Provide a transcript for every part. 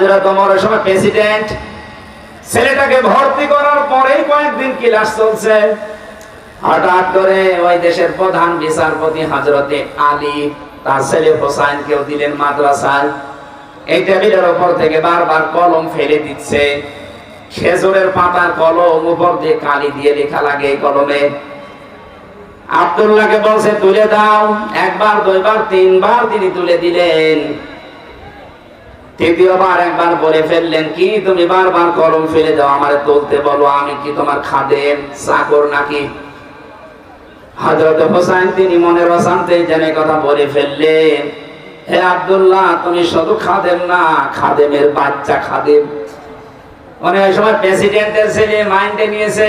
হাজরত ওমরের সময় প্রেসিডেন্ট। ছেলেটাকে ভর্তি করার পরেই কয়েকদিন ক্লাস চলছে। হঠাৎ করে ওই দেশের প্রধান বিচারপতি হজরতে আলী, তার ছেলে হোসাইনকেও দিলেন মাদ্রাসায়। এই টেবিলের ওপর থেকে বারবার কলম ফেলে দিচ্ছে। খেজুরের পাতার কলম উপর দিয়ে কালি দিয়ে লেখা লাগে এই কলমে। আব্দুল্লাহকে বলছে, তুলে দাও। একবার, দুইবার, তিনবার তিনি তুলে দিলেন। তৃতীয়বার একবার বলে ফেললেন, কি তুমি বারবার কলম ফেলে দাও, আমারে তুলতে বলো, আমি কি তোমার খাদেম চাকর নাকি? হোসাইন তিনি মনের জেনে কথা বলে ফেললেন, হে তুমি শুধু না, খাদেমের বাচ্চা খাদেম। মানে ওই সময় প্রেসিডেন্টের ছেলে মাইন্ডে নিয়েছে।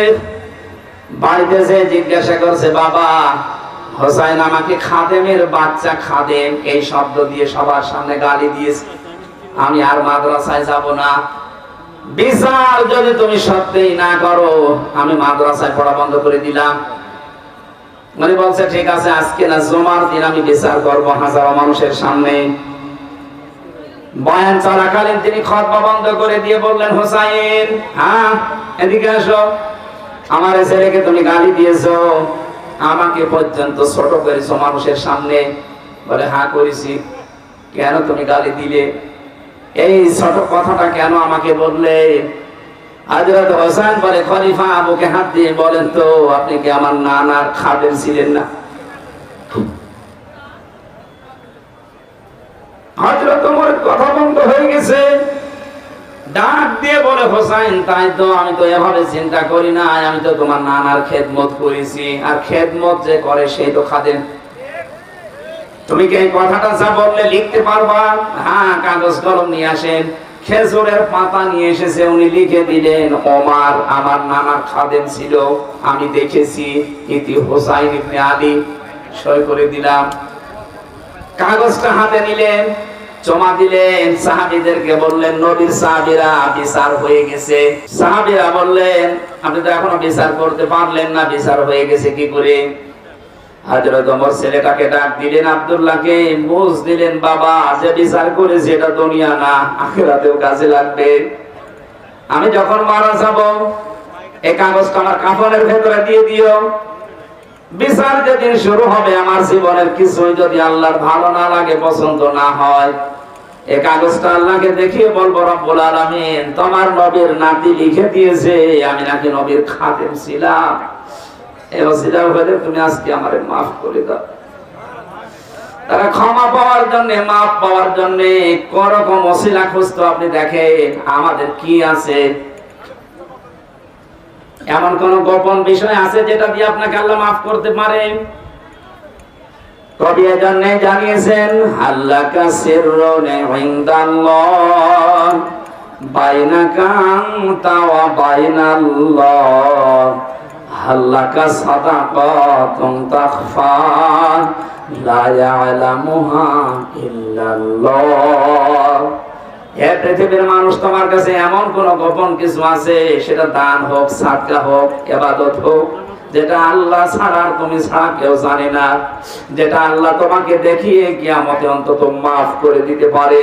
বাড়িতে জিজ্ঞাসা করছে, বাবা, হোসাইন আমাকে খাদেমের বাচ্চা খাদেম, এই শব্দ দিয়ে সবার সামনে গালি দিয়েছে। আমি আর মাদ্রাসায় যাব না। বিচার যদি তুমি সত্যিই না করো, আমি মাদ্রাসায় পড়া বন্ধ করে দিলাম। মানে বলছে, ঠিক আছে, আজকে না, জমার দিন আমি বিচার করব হাজারো মানুষের সামনে। বয়ান চলাকালীন তিনি খতবা বন্ধ করে দিয়ে বললেন, হোসাইন হ্যাঁ এদিকে আসো। আমার ছেলেকে তুমি গালি দিয়েছ। আমাকে পর্যন্ত ছোট করেছ মানুষের সামনে। বলে হ্যাঁ করেছি। কেন তুমি গালি দিলে? এই ছোট কথাটা কেন আমাকে বললে? হযরত হোসেন বলে, খলিফা আবুকে হাত দিয়ে বলেন তো, আপনি কি আমার নানার খাদেম ছিলেন না? ওমরের কথা বন্ধ হয়ে গেছে। ডাক দিয়ে বলে, হোসাইন, তাই তো আমি তো এভাবে চিন্তা করি না আমি তো তোমার নানার খেদমত করেছি। আর খেদমত যে করে সেই তো খাদেম। তুমি কি এই কথাটা যা বললে লিখতে পারবা? হ্যাঁ কাগজ কলম নিয়ে আসেন। খেজুরের পাতা নিয়ে এসেছে, উনি লিখে দিলেন, ওমার, আমার নানার খাদেম ছিল, আমি দেখেছি। ইতি হোসাইন ইবনে আলী সই করে দিলাম। কাগজটা হাতে নিলেন, জমা দিলেন। সাহাবিদেরকে বললেন, নবীর সাহাবিরা বিচার হয়ে গেছে। সাহাবিরা বললেন, আপনি তো এখনও বিচার করতে পারলেন না, বিচার হয়ে গেছে কি করে? হাজরত ওমর ছেলেটাকে ডাক দিলেন, আব্দুল্লাহকে দিলেন বাবা বিচার এটা দুনিয়া না, আখেরাতেও কাজে লাগবে। আমি যখন মারা যাব, এই কাগজটা আমার কাফনের ভেতরে দিয়ে দিও। বিচার যেদিন শুরু হবে, আমার জীবনের কিছুই যদি আল্লাহর ভালো না লাগে, পছন্দ না হয়, এই কাগজটা আল্লাহকে দেখিয়ে বলব, রব্বুল আলামিন, তোমার নবীর নাতি লিখে দিয়েছে, আমি নাকি নবীর খাদেম ছিলাম। তুমি আজকে আমারে মাফ করে দাও। তারা ক্ষমা পাওয়ার জন্য, মাফ পাওয়ার জন্য আপনি দেখেন, আমাদের কি আছে? এমন কোন গোপন বিষয় আছে যেটা দিয়ে আপনাকে আল্লাহ মাফ করতে পারে? কবি জানিয়েছেন আল্লাহ ইনদাল্লাহ বাইনাল্লাহ। হাল্লাকা সাদাকাতুন তাখফা, লা ইয়ালামুহা ইল্লাল্লাহ। হে পৃথিবীর মানুষ তোমার কাছে এমন কোন গোপন কিছু আছে? সেটা দান হোক, সাদকা হোক এবাদত হোক, যেটা আল্লাহ ছাড়া তুমি ছাড়া কেউ জানে না। যেটা আল্লাহ তোমাকে দেখিয়ে কিয়ামতে অন্তত মাফ করে দিতে পারে।